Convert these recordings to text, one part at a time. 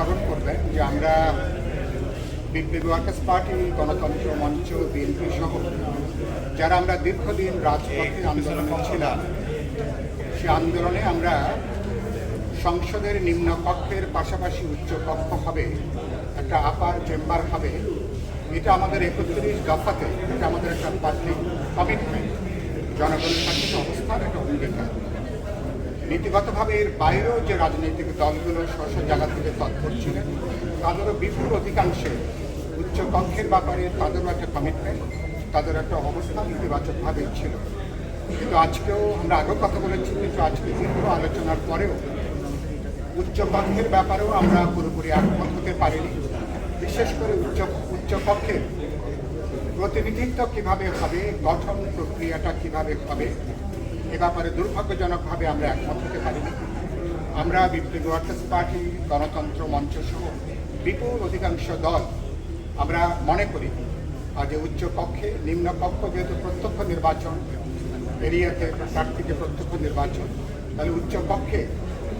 স্মরণ করবেন যে আমরা বিপ্লবী ওয়ার্কার্স পার্টি, গণতন্ত্র মঞ্চ, বিএনপি সহ যারা আমরা দীর্ঘদিন রাজপথে আন্দোলনে ছিলাম, সে আন্দোলনে আমরা সংসদের নিম্ন কক্ষের পাশাপাশি উচ্চ কক্ষ হবে, একটা আপার চেম্বার হবে। এটা আমাদের একত্রিশ দফাতে, এটা আমাদের একটা পাবলিক কমিটমেন্ট জনগণের একটা অবস্থার একটা অঙ্গীকার। নীতিগতভাবে এর বাইরেও যে রাজনৈতিক দলগুলো স্ব জায়গা থেকে তৎপর ছিলেন তাদেরও বিপুল অধিকাংশে উচ্চ কক্ষের ব্যাপারে তাদেরও একটা কমিটমেন্ট তাদের একটা অবস্থান ইতিবাচকভাবে ছিল। কিন্তু আজকেও আমরা আগেও কথা বলেছি, কিন্তু আজকে দীর্ঘ আলোচনার পরেও উচ্চ কক্ষের ব্যাপারেও আমরা পুরোপুরি একমত হতে পারিনি, বিশেষ করে উচ্চ উচ্চ কক্ষের প্রতিনিধিত্ব কীভাবে হবে, গঠন প্রক্রিয়াটা কীভাবে হবে এ ব্যাপারে দুর্ভাগ্যজনকভাবে আমরা একমত হতে পারিনি। আমরা বিপ্লবী ওয়ার্কার্স পার্টি, গণতন্ত্র মঞ্চ সহ বিপুল অধিকাংশ দল আমরা মনে করি যে উচ্চ কক্ষে নিম্ন কক্ষ যেহেতু প্রত্যক্ষ নির্বাচন এরিয়াতে প্রার্থীকে প্রত্যক্ষ নির্বাচন, তাহলে উচ্চ কক্ষে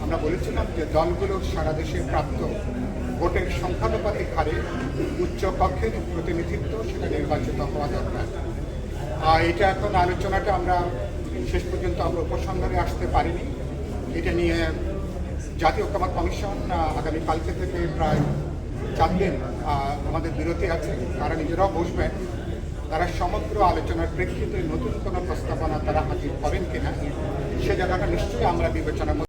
আমরা বলেছিলাম যে দলগুলোর সারা দেশে প্রাপ্ত ভোটের সংখ্যানুপাতিক হারে উচ্চ কক্ষের প্রতিনিধিত্ব সেটা নির্বাচিত হওয়া দরকার। আর এটা এখন আলোচনাটা আমরা শেষ পর্যন্ত আমরা উপসংহারে আসতে পারিনি। এটা নিয়ে জাতীয় ঐক্যমত কমিশন আগামী কালকে থেকে প্রায় চার দিন আমাদের বিরতি আছে। তারা নিজেরাও বসবেন। তারা সমগ্র আলোচনার প্রেক্ষিতে নতুন কোনো প্রস্তাবনা তারা হাজির করেন কিনা, সে জায়গাটা নিশ্চয়ই আমরা বিবেচনার